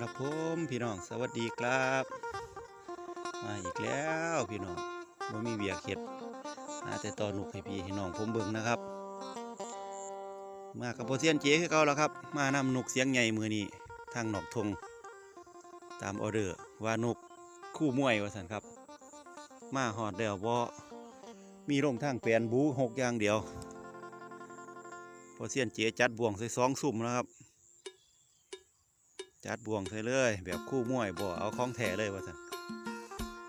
ครับผมพี่น้องสวัสดีครับ มาอีกแล้วพี่น้องบ่มีเบียกเห็ดหาแต่ตอนหนุกให้พี่ให้น้องผมเบิ่งนะครับ มากับโปเซียนเจ๊คือเก่าแล้วครับ มานำนุกเสียงใหญ่มือนี้ทางหนอกทง ตามออเดอร์ว่านกคู่มวยว่าสันครับ มาหอดแล้วบ่มีลงทางแปลนบูหกอย่างเดียวโปเซียนเจ๊จัดบ่วงใส่สองสุ่มแล้วครับ จัดบ่วงใส่เลย แบบคู่มวยบ่เอาของแท้เลยว่าสัน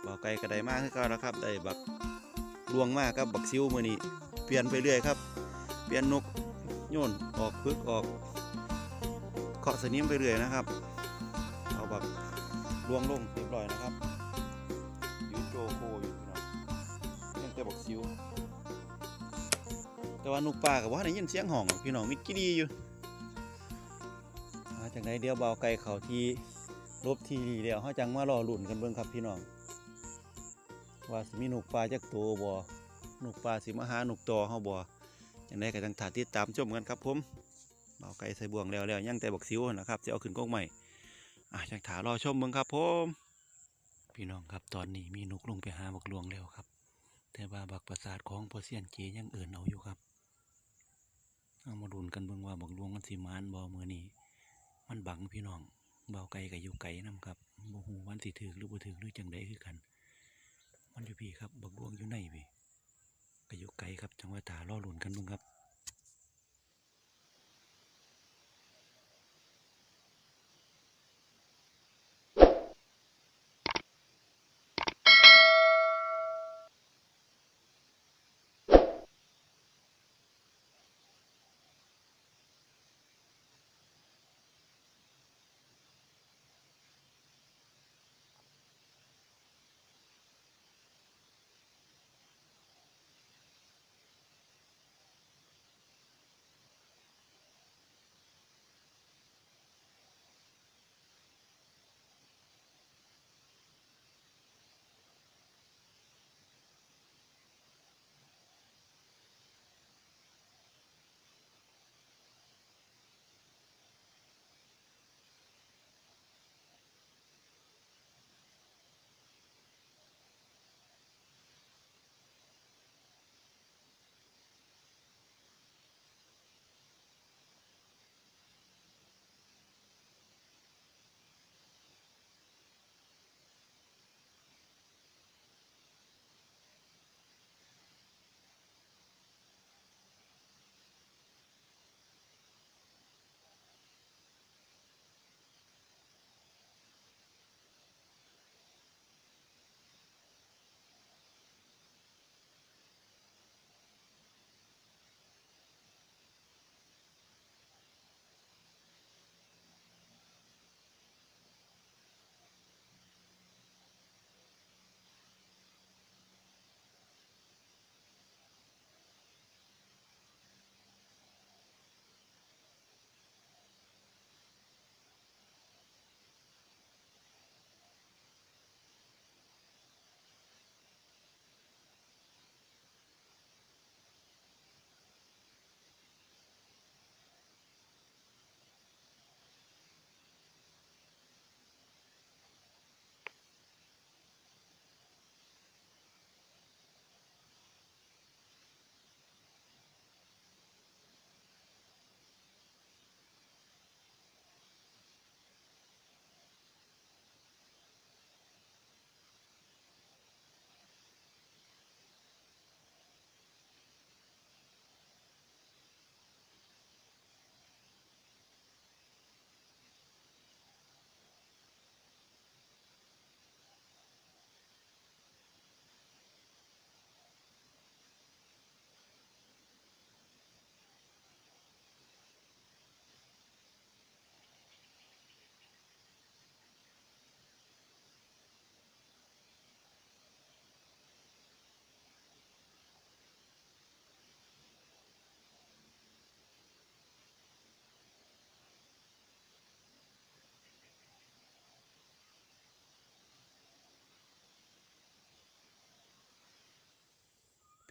บ่ไกลกระไดมากคือเก่าแล้วครับได้บักลวงมากครับบักซิวมือนี้เปลี่ยนไปเรื่อยครับ เปลี่ยนนกโยนออกพึกออกเคาะสนิมไปเรื่อยนะครับ เอาบักลวงลงเรียบร้อยนะครับอยูโจโคอยู่พี่น้องยังแต่บักซิวแต่ว่านกป่ากับว่าได้ยินเสียงห้องพี่น้องมิดกี้ดีอยู่ จากไหนเดียวเบาไกลเขาที่ลบทีเดียวเขาจังมารอหลุ่นกันเบิ่งครับพี่น้องว่าสิมีหนุกปลาจักตัวบ่นกปลาสิมาหานกตอเฮาบ่จังไดก็จังถาติดตามชมกันครับผมเบาไกลใส่บ่วงแล้วแล้วยังแต่บักซิวนะครับจะเอาขึ้นกกใหม่อะจังถารอชมเบิ่งครับผมพี่น้องครับตอนนี้มีหนุกลงไปหาบักหลวงแล้วครับ แต่ว่าบักประสาทของพอเซียนเจยังเอินเอาอยู่ครับเอามาดุนกันเบิ่งว่าบักหลวงมันสิมานบ่มื้อนี้ มันบังพี่น้องเบาไกลกับอยู่ไกลนํครับบ่ฮู้วันสิถึกหรือบ่ถึกหรือจังไดคือกัน มันอยู่พี่ครับบักดวงอยู่ในพี่ก็อยู่ไกลครับจังหวะตารอหลุนกันลุงครับ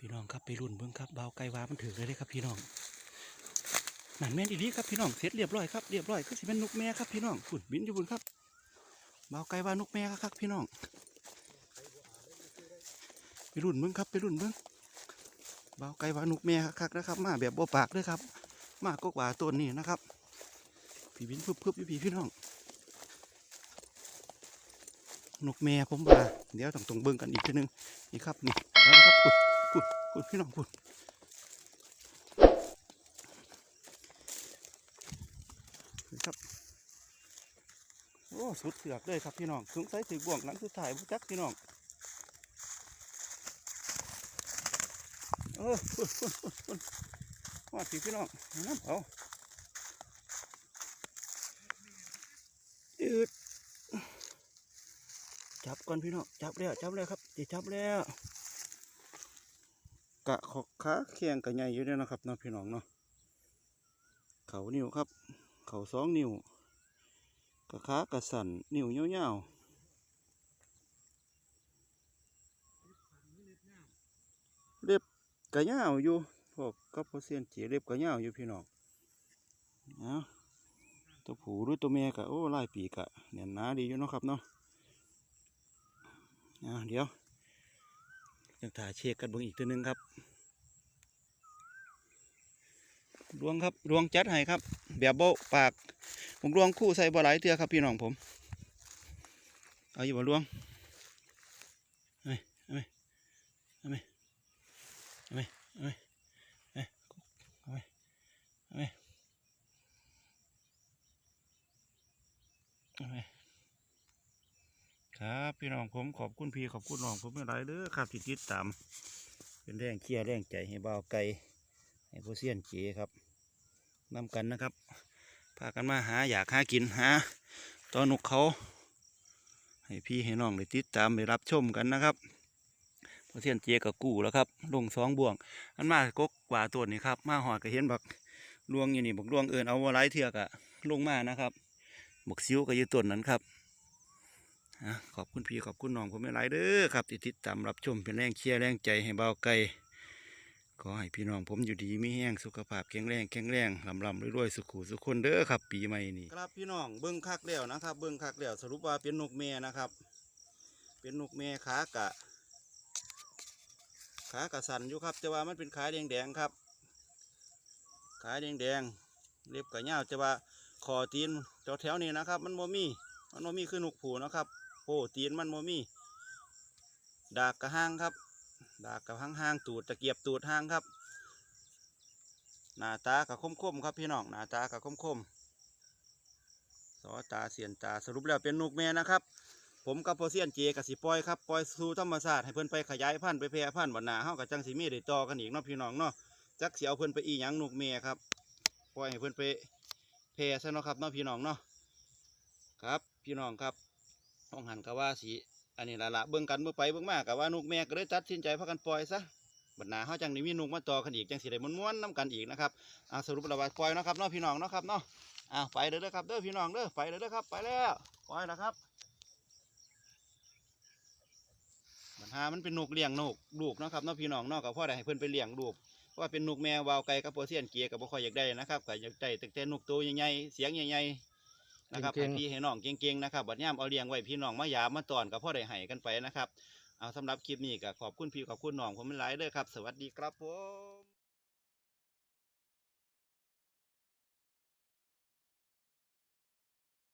พี่น้องครับไปรุ่นเบิ่งครับเบาไกลว่ามันถือเลยเด้ครับพี่น้องนั่นแม่นอีดีครับพี่น้องเสร็จเรียบร้อยครับเรียบร้อยคือสิเป็นนกแม่ครับพี่น้องฝุ่นบินอยู่บนครับเบาไกลว่านกแม่คักๆพี่น้อง ไปรุ่นเบิ้งครับไปรุ่นเบิ้งเบาไกลว่านกแม่คักๆนะครับ มาแบบบ่ปากเด้วยครับ มากกว่าต้นนี้นะครับพี่บินพึบๆอยู่พี่พี่น้องนกแม่ผมว่าเดี๋ยวต้องต้องเบิ่งกันอีกทีนึงนี่ครับนี่แล้วนะครับ คุณคุณคุณพี่น้องคุณนี่ครับ โอ้สุดเสือกเลยครับพี่น้องสงสัยถือบ่วงหลังสุดท้ายบุจักพี่น้อง เออคุณคุณคุณคุณว่าพี่พี่น้องน้ำเอาอืดจับก่อนพี่น้อง จับแล้ว จับแล้วครับจะจับแล้ว กะขอกขาเคียงกะใหญ่อยู่เด้วนะครับเนาะพี่น้องเนาะเขานิ้วครับ เขาสองนิ้วกะขากะสันนิ้วยาวๆเล็บกะยาวอยู่พวกกับพเซียนเจีเล็บกะยาวอยู่พี่น้องเอาตัวผู้หรือตัวแม่กะโอ้ลายปีกะเนี่ยหนาดีอยู่เนาะครับเนาะเดี๋ยว ยังถ่ายเช็คกันเบิ่งอีกตัวหนึ่งครับดวงครับดวงจัดให้ครับ แบบโบปาก ผมดวงคู่ใส่บ่หลเตือครับพี่น้องผม เอาอยู่บ่ดวงเอาไหมเอาไหมเอาไหมเอาไหมเอาไหมเอาไหมเอาไหมเอาไหม ครับ พี่น้องผมขอบคุณพี่ขอบคุณน้องผมไม่ไรเด้อครับที่ติดตาม เป็นแรงเชียร์แรงใจให้บ่าวไก่ให้ผู้เสียนเจครับนำกันนะครับพากันมาหาอยากหากินหาตอนนกเขาให้พี่ให้น้องได้ติดตามได้รับชมกันนะครับผู้เสียนเจกับกู้แล้วครับลงสองบ่วง อันมากกกว่าตัวนี้ครับ มาหอดก็เห็นบักลวงอยู่นี่บักลวงเอินเอาไว้ไล่เถือกอะลงมานะครับบักซิวก็อยู่ต้นนั้นครับ ขอบคุณพี่ขอบคุณน้องผมไม่หลายเด้อครับที่ติดตามรับชมเป็นแรงเชียร์แรงใจให้เบาไก่ขอให้พี่น้องผมอยู่ดีไม่แห้งสุขภาพแข็งแรงแข็งแรงลำลำรวยๆสุขุสุขคนเด้อครับปีใหม่นี้ครับพี่น้องเบิ้งคักแล้วนะครับ เบิ้งคักแล้วสรุปว่าเป็นนกแม่นะครับ เป็นนกแม่ขากะ ขากะสันอยู่ครับ แต่ว่ามันเป็นขาแดงๆครับ ขาแดงๆเล็บกะยาแต่ว่าคอตีนแถวๆนี้นะครับ มันโมมีมันโมมีคือนกผูนะครับ ตีนมันโมมีดากกระห้างครับ ดากกระห้างห้างตูดตะเกียบตูดห้างครับ หน้าตากับคมคมครับพี่น้องหน้าตากับคมคมสอตาเสียนตาสรุปแล้วเป็นนกแม่นะครับ ผมกับโพเซียนเจกับสิปลอยครับปลอยสู่ธรรมชาสติให้เพิ่อนไปขยายพันธุ์ไปแพร่พันธุ์วันหนาเฮากับจังสีมีได้ต่อกันอีกเนาะพี่น้องเนาะจักเสียวเพิ่อนไปอีหยังนกแม่ครับปล่อยให้เพิ่อนไปแพร่ซะเนาะครับเนาะพี่น้องเนาะครับ พี่น้องครับ ห้องหันกะว่าสีอันนี้ละละเบิ่งกันเบิ่งไปเบิ่งมากกะว่านกแม่ก็เลยตัดสินใจพากันปล่อยซะบัดหนาเฮาจังได้มีนกมาต่อกันอีกจังสิได้ม้วนๆนํกันอีกนะครับอ่าสรุปแล้วว่าปล่อยนะครับเนาะพี่น้องเนาะครับเนาะอ่าไปเด้อครับเด้อพี่น้องเด้อไปเด้อครับไปแล้วปล่อยแล้วครับบัดหามันเป็นนกเลี้ยงนกลูกนะครับเนาะพี่น้องเนาะก็พ่อได้ให้เพิ่อนไปเลี้ยงลูกว่าเป็นนกแม่วาวไก่กับโปรเซียนเกียร์ก็บ่ค่อยอยากได้นะครับก็อยากได้แต่แต่นกตัวใหญ่ๆเสียงใหญ่ๆ นะครับเก่ให้งๆ พี่ให้น้องเก่งๆนะครับบัดย่ามเอาเลี้ยงไว้พี่น้องมายามมาตอนกับพ่อได้ให้กันไปนะครับ เอาสำหรับคลิปนี้ก็ขอบคุณพี่ขอบคุณน้องผมหลายเด้อครับ สวัสดีครับผม